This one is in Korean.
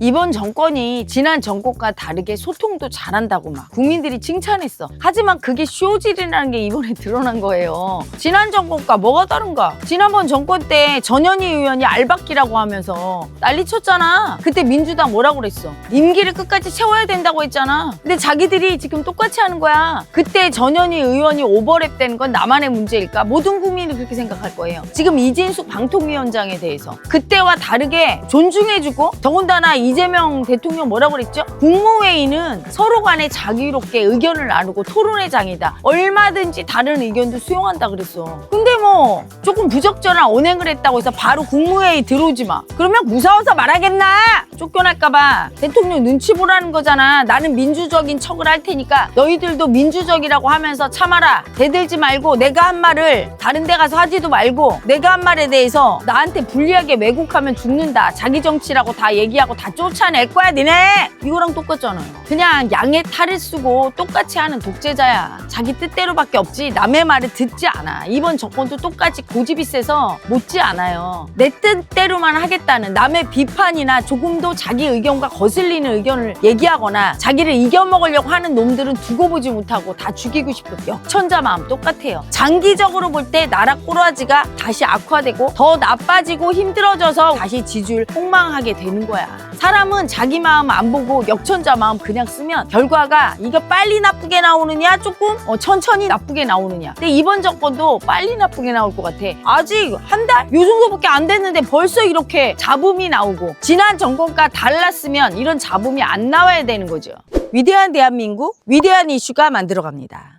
이번 정권이 지난 정권과 다르게 소통도 잘한다고 막 국민들이 칭찬했어. 하지만 그게 쇼질이라는 게 이번에 드러난 거예요. 지난 정권과 뭐가 다른가? 지난번 정권 때 전현희 의원이 알박기라고 하면서 난리 쳤잖아. 그때 민주당 뭐라고 그랬어? 임기를 끝까지 채워야 된다고 했잖아. 근데 자기들이 지금 똑같이 하는 거야. 그때 전현희 의원이 오버랩 된건 나만의 문제일까? 모든 국민이 그렇게 생각할 거예요. 지금 이진숙 방통위원장에 대해서 그때와 다르게 존중해주고 더군다나 이재명 대통령 뭐라고 그랬죠? 국무회의는 서로 간에 자유롭게 의견을 나누고 토론의 장이다. 얼마든지 다른 의견도 수용한다 그랬어. 근데 뭐 조금 부적절한 언행을 했다고 해서 바로 국무회의 들어오지 마. 그러면 무서워서 말하겠나? 쫓겨날까봐 대통령 눈치 보라는 거잖아. 나는 민주적인 척을 할 테니까 너희들도 민주적이라고 하면서 참아라. 대들지 말고 내가 한 말을 다른 데 가서 하지도 말고 내가 한 말에 대해서 나한테 불리하게 왜곡하면 죽는다. 자기 정치라고 다 얘기하고 다 쫓아낼 거야 니네. 이거랑 똑같잖아요. 그냥 양의 탈을 쓰고 똑같이 하는 독재자야. 자기 뜻대로밖에 없지 남의 말을 듣지 않아. 이번 정권도 똑같이 고집이 세서 못지 않아요. 내 뜻대로만 하겠다는 남의 비판이나 조금 더 자기 의견과 거슬리는 의견을 얘기하거나 자기를 이겨먹으려고 하는 놈들은 두고 보지 못하고 다 죽이고 싶은 역천자 마음 똑같아요. 장기적으로 볼 때 나라 꼬라지가 다시 악화되고 더 나빠지고 힘들어져서 다시 지지율 폭망하게 되는 거야. 사람은 자기 마음 안 보고 역천자 마음 그냥 쓰면 결과가 이거 빨리 나쁘게 나오느냐 조금 어, 천천히 나쁘게 나오느냐. 근데 이번 정권도 빨리 나쁘게 나올 것 같아. 아직 한 달? 요 정도밖에 안 됐는데 벌써 이렇게 잡음이 나오고 지난 정권 과 달랐으면 이런 잡음이 안 나와야 되는 거죠. 위대한 대한민국, 위대한 이슈가 만들어갑니다.